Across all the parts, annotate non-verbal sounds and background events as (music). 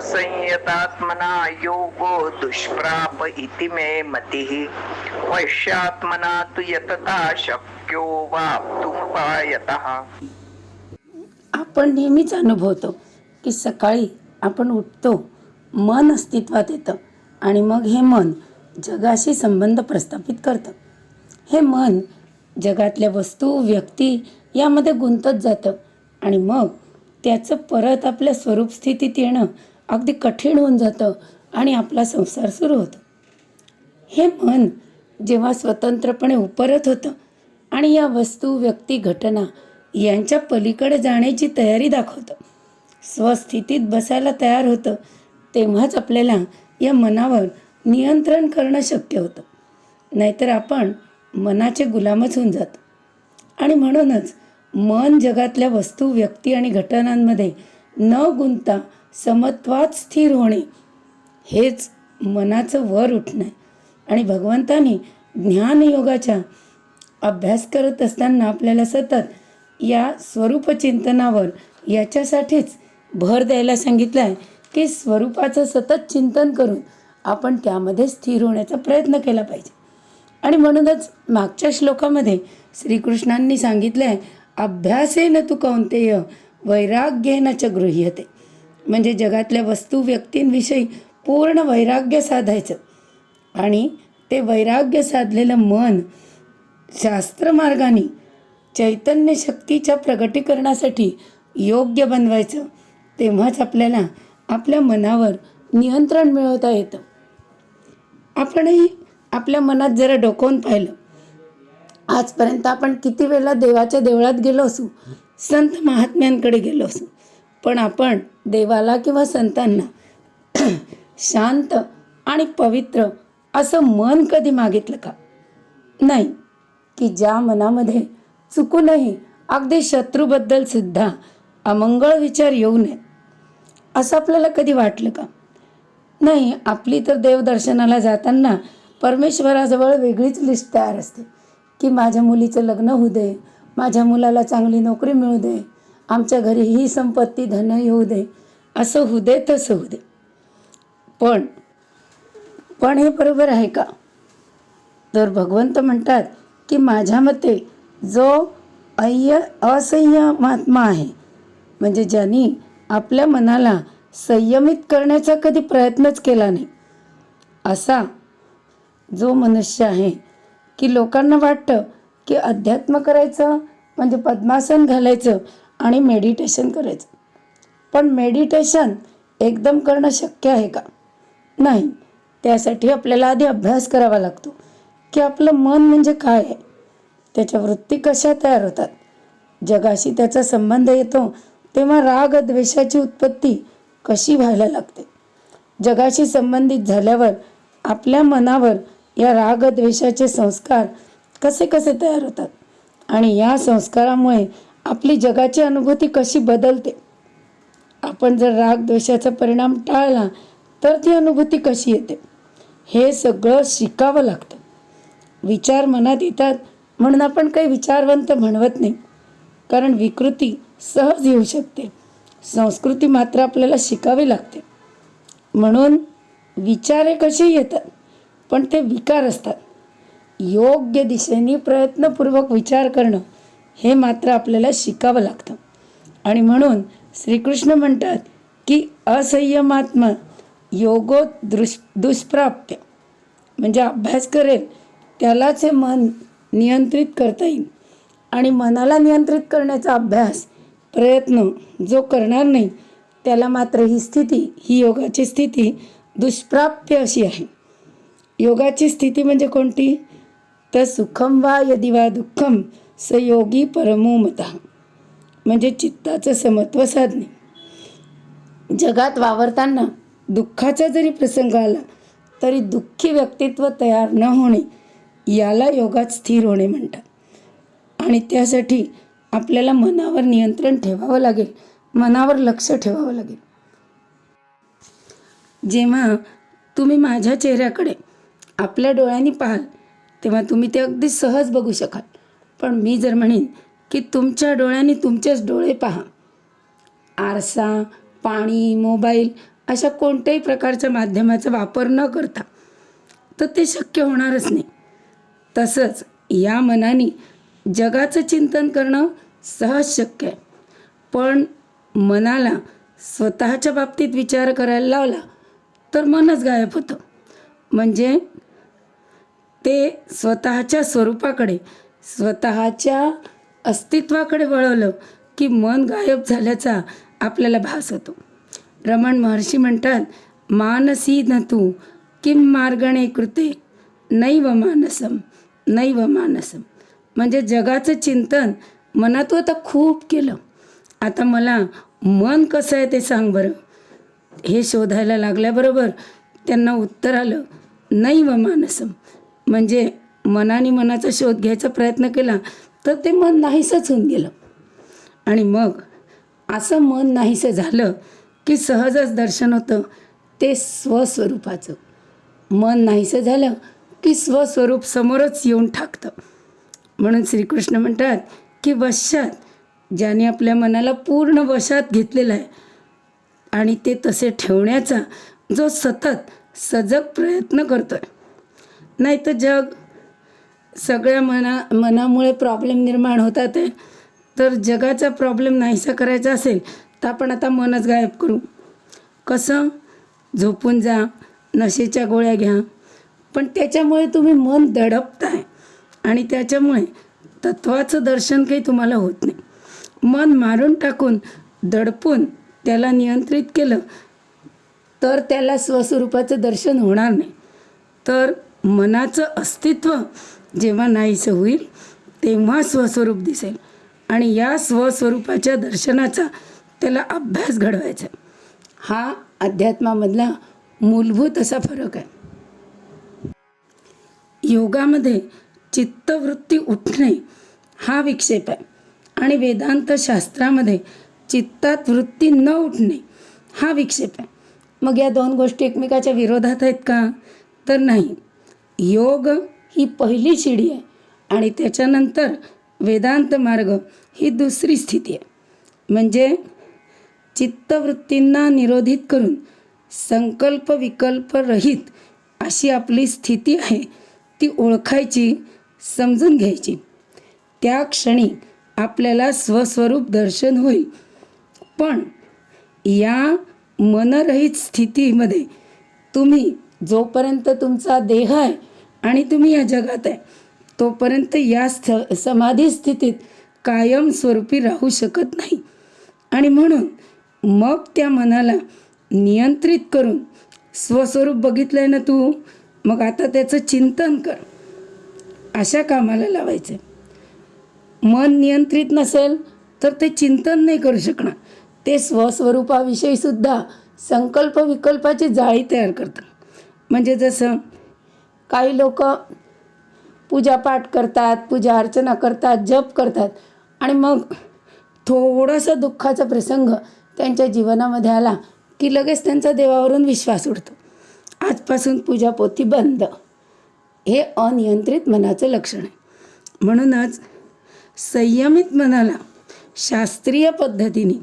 संयतात्मना योगो दुष्प्राप इति मे मतिः। वैश्यात्मना तु यतता शक्यो वाप्तुमुपायतः आपण नेहमीच अनुभवतो की सकाळी आपण उठतो मन अस्तित्वात येतं आणि मग हे मन जगाशी संबंध प्रस्थापित करतं. हे मन जगातल्या वस्तू व्यक्ती यामध्ये गुंतत जातं आणि मग त्याचं परत आपल्या स्वरूप स्थितीत येणं अगदी कठीण होऊन जातं आणि आपला संसार सुरू होतो. हे मन जेव्हा स्वतंत्रपणे उपरत होतं आणि या वस्तू व्यक्ती घटना यांच्या पलीकडे जाण्याची तयारी दाखवतं. स्वस्थितीत बसायला तयार होतं तेव्हाच आपल्याला या मनावर नियंत्रण करणं शक्य होतं. नाहीतर आपण मनाचे गुलामच होऊन जातो. आणि म्हणूनच मन जगातल्या वस्तू व्यक्ती आणि घटनांमध्ये न गुंता समत्वात स्थिर होणे. हेच मनाचं वर उठणं. आहे आणि भगवंतानी ज्ञानयोगाच्या अभ्यास करत असताना आपल्याला सतत या स्वरूपचिंतनावर याच्यासाठीच भर द्यायला सांगितलं आहे की स्वरूपाचं सतत चिंतन करून आपण त्यामध्ये स्थिर होण्याचा प्रयत्न केला पाहिजे. आणि म्हणूनच मागच्या श्लोकामध्ये श्रीकृष्णांनी सांगितलं आहे अभ्यासेन तू कौंतेय वैराग्येन च गृह्यते. म्हणजे जगातल्या वस्तू व्यक्तींविषयी पूर्ण वैराग्य साधायचं. आणि ते वैराग्य साधलेलं मन शास्त्रमार्गाने चैतन्य शक्तीच्या प्रगटीकरणासाठी योग्य बनवायचं तेव्हाच आपल्याला आपल्या मनावर नियंत्रण मिळवता येतं. आपणही आपल्या मनात जरा डोकवून पाहिलं. आजपर्यंत आपण किती वेळा देवाच्या देवळात गेलो असू संत महात्म्यांकडे गेलो असू पण आपण देवाला किंवा संतांना शांत आणि पवित्र असं मन कधी मागितलं का? नाही. की ज्या मनामध्ये चुकूनही अगदी शत्रूबद्दल सुद्धा अमंगळ विचार येऊ नये. असं आपल्याला कधी वाटलं का? नाही आपली तर देवदर्शनाला जाताना परमेश्वराजवळ वेगळीच लिस्ट तयार असते. की माझ्या मुलीचं लग्न होऊ दे माझ्या मुलाला चांगली नोकरी मिळू दे आमच्या घरी ही संपत्ती धन येऊ दे असं होऊ दे तसं होऊ दे. पण पण हे बरोबर आहे का? तर भगवंत म्हणतात की माझ्या मते जो अय्य असह्य महात्मा आहे म्हणजे ज्यांनी आपल्या मनाला संयमित करण्याचा कधी प्रयत्नच केला नाही असा जो मनुष्य आहे की लोकांना वाटतं की अध्यात्म करायचं म्हणजे पद्मासन घालायचं आणि मेडिटेशन करायचं. पण मेडिटेशन एकदम करणं शक्य आहे का? नाही. त्यासाठी आपल्याला आधी अभ्यास करावा लागतो. की आपलं मन म्हणजे काय आहे? त्याच्या वृत्ती कशा तयार होतात? जगाशी त्याचा संबंध येतो तेव्हा राग द्वेषाची उत्पत्ती कशी व्हायला लागते? जगाशी संबंधित झाल्यावर आपल्या मनावर या राग द्वेषाचे संस्कार कसे कसे तयार होतात? आणि या संस्कारामुळे आपली जगाची अनुभूती कशी बदलते? आपण जर राग द्वेषाचा परिणाम टाळला तर ती अनुभूती कशी येते? हे सगळं शिकावं लागतं. विचार मनात येतात म्हणून आपण काही विचारवंत म्हणवत नाही. कारण विकृती सहज येऊ शकते. संस्कृती मात्र आपल्याला शिकावी लागते. म्हणून विचारे कसे येतात? पण ते विकार असतात. योग्य दिशेने प्रयत्नपूर्वक विचार करणं हे मात्र आपल्याला शिकावं लागतं. आणि म्हणून श्रीकृष्ण म्हणतात की असंयमात्म योगो दृश दुष्प्राप्य. म्हणजे अभ्यास करेल त्यालाच हे मन नियंत्रित करता येईल. आणि मनाला नियंत्रित करण्याचा अभ्यास प्रयत्न जो करणार नाही त्याला मात्र ही स्थिती ही योगाची स्थिती दुष्प्राप्य अशी आहे. योगाची स्थिती म्हणजे कोणती? तर सुखम वा यदि वा दुःखम स योगी म्हणजे चित्ताचं समत्व साधणे. जगात वावरताना दुःखाचा जरी प्रसंग आला तरी दुःखी व्यक्तित्व तयार न होणे याला योगात स्थिर होणे म्हणतात. आणि त्यासाठी आपल्याला मनावर नियंत्रण ठेवावं लागेल मनावर लक्ष ठेवावं लागेल. जेव्हा तुम्ही माझ्या चेहऱ्याकडे आपल्या डोळ्यांनी पाहाल तेव्हा तुम्ही ते अगदी सहज बघू शकाल. पण मी जर म्हणेन की तुमच्या डोळ्यांनी तुमचेच डोळे पहा. आरसा पाणी मोबाईल अशा कोणत्याही प्रकारच्या माध्यमाचा वापर न करता तर ते शक्य होणारच नाही. तसंच या मनाने जगाचं चिंतन करणं सहज शक्य आहे. पण मनाला स्वतःच्या बाबतीत विचार करायला लावला तर मनच गायब होतं. म्हणजे ते स्वतःच्या स्वरूपाकडे स्वतःच्या अस्तित्वाकडे वळवलं की मन गायब झाल्याचा आपल्याला भास होतो. रमण महर्षी म्हणतात मानसी न तू किम मार्गणे कृते? नैव मानसम नैव मानसम म्हणजे जगाचं चिंतन मनातून आता खूप केलं. आता मला मन कसं आहे ते सांग बरं. हे शोधायला लागल्याबरोबर त्यांना उत्तर आलं नैव मानसम म्हणजे मनाने मनाचा शोध घ्यायचा प्रयत्न केला तर ते मन नाहीसंच होऊन गेलं. आणि मग असं मन नाहीसं झालं की सहजच दर्शन होतं ते स्वस्वरूपाचं. मन नाहीसं झालं की स्वस्वरूप समोरच येऊन टाकतं म्हणून श्रीकृष्ण म्हणतात की वशात ज्याने आपल्या मनाला पूर्ण वशात घेतलेलं आहे आणि ते तसे ठेवण्याचा जो सतत सजग प्रयत्न करतो आहे नाही तर जग सगळ्या मना मनामुळे प्रॉब्लेम निर्माण होतात. आहे तर जगाचा प्रॉब्लेम नाहीसा करायचा असेल तर आपण आता मनच गायब करू. कसं? झोपून जा नशेच्या गोळ्या घ्या. पण त्याच्यामुळे तुम्ही मन दडपताय. आणि त्याच्यामुळे तत्वाचं दर्शन काही तुम्हाला होत नाही. मन मारून टाकून दडपून त्याला नियंत्रित केलं तर त्याला स्वस्वरूपाचं दर्शन होणार नाही. तर मनाचं अस्तित्व जेव्हा नाहीसं होईल तेव्हा स्वस्वरूप दिसेल. आणि या स्वस्वरूपाच्या दर्शनाचा त्याला अभ्यास घडवायचा आहे. हा अध्यात्मामधला मूलभूत असा फरक आहे. योगामध्ये चित्तवृत्ती उठणे हा विक्षेप आहे. आणि वेदांत शास्त्रामध्ये चित्तात वृत्ती न उठणे हा विक्षेप आहे. मग या दोन गोष्टी एकमेकाच्या विरोधात आहेत का? तर नाही. योग ही पहिली शिडी आहे. आणि त्याच्यानंतर वेदांत मार्ग ही दुसरी स्थिती आहे. म्हणजे चित्तवृत्तींना निरोधित करून संकल्प विकल्प रहित अशी आपली स्थिती आहे ती ओळखायची समजून घ्यायची. त्या क्षणी आपल्याला स्वस्वरूप दर्शन होईल. पण या मनरहित स्थितीमध्ये तुम्ही जोपर्यंत तुमचा देह आहे आणि तुम्ही या जगात आहे. तोपर्यंत या स्थ समाधी स्थितीत कायमस्वरूपी राहू शकत नाही. आणि म्हणून मग त्या मनाला नियंत्रित करून स्वस्वरूप बघितलं आहे ना तू मग आता त्याचं चिंतन कर. अशा कामाला लावायचं मन नियंत्रित नसेल तर ते चिंतन नाही करू शकणार. ते स्वस्वरूपाविषयी सुद्धा संकल्प विकल्पाची जाळी तयार करतात. म्हणजे जसं काही लोक पूजापाठ करतात पूजा अर्चना करतात जप करतात. आणि मग थोडासा दुःखाचा प्रसंग त्यांच्या जीवनामध्ये आला की लगेच त्यांचा देवावरून विश्वास उडतो. आजपासून पूजापोथी बंद. हे अनियंत्रित मनाचं लक्षण आहे. म्हणूनच संयमित मनाला शास्त्रीय पद्धतीने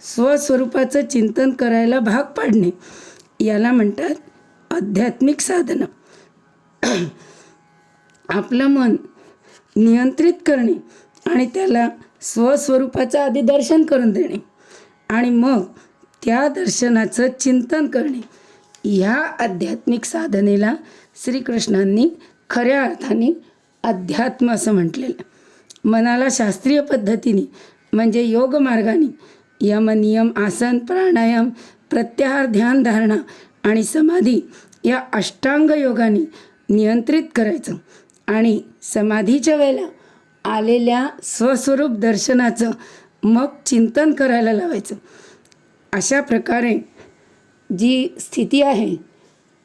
स्वस्वरूपाचं चिंतन करायला भाग पाडणे याला म्हणतात आध्यात्मिक साधनं. (clears throat) आपलं मन नियंत्रित करणे आणि त्याला स्वस्वरूपाचं आधी दर्शन करून देणे आणि मग त्या दर्शनाचं चिंतन करणे. ह्या आध्यात्मिक साधनेला श्रीकृष्णांनी खऱ्या अर्थाने अध्यात्म असं म्हटलेलं. मनाला शास्त्रीय पद्धतीने म्हणजे योग मार्गाने यम नियम आसन प्राणायाम प्रत्याहार ध्यान धारणा आणि समाधी या अष्टांग योगाने नियंत्रित करायचं. आणि समाधीच्या वेळेला आलेल्या स्वस्वरूप दर्शनाचं मग चिंतन करायला लावायचं. अशा प्रकारे जी स्थिती आहे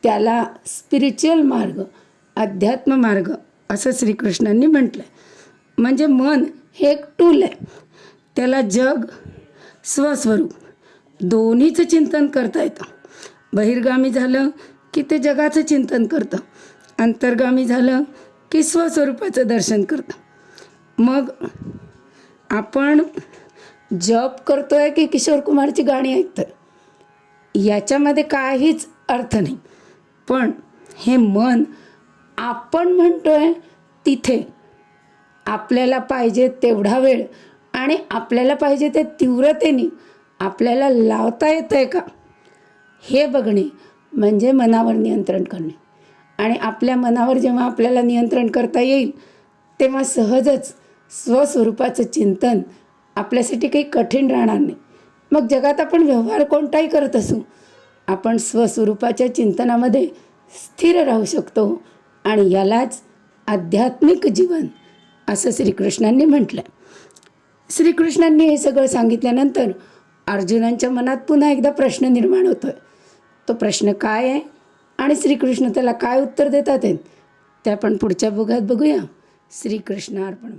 त्याला स्पिरिच्युअल मार्ग अध्यात्म मार्ग असं श्रीकृष्णांनी म्हटलं आहे म्हणजे मन हे एक टूल आहे. त्याला जग स्वस्वरूप दोन्हीचं चिंतन करता येतं. बहिर्गामी झालं की ते जगाचं चिंतन करतं. अंतर्गामी झालं की स्वस्वरूपाचं दर्शन करतं. मग आपण जप करतोय की किशोर कुमारची गाणी ऐकतोय? याच्यामध्ये काहीच अर्थ नाही. पण हे मन आपण म्हणतोय तिथे आपल्याला पाहिजे तेवढा वेळ आणि आपल्याला पाहिजे ते तीव्रतेने आपल्याला लावता येतं आहे का? हे बघणे म्हणजे मनावर नियंत्रण करणे. आणि आपल्या मनावर जेव्हा आपल्याला नियंत्रण करता येईल तेव्हा सहजच स्वस्वरूपाचं चिंतन आपल्यासाठी काही कठीण राहणार नाही. मग जगात आपण व्यवहार कोणताही करत असू आपण स्वस्वरूपाच्या चिंतनामध्ये स्थिर राहू शकतो आणि यालाच आध्यात्मिक जीवन असं श्रीकृष्णांनी म्हटलं श्रीकृष्णांनी हे सगळं सांगितल्यानंतर अर्जुनांच्या मनात पुन्हा एकदा प्रश्न निर्माण होतोय. तो प्रश्न काय आहे? आणि श्रीकृष्ण त्याला काय उत्तर देतात आहेत? ते आपण पुढच्या भोगात बघूया. श्रीकृष्ण अर्पण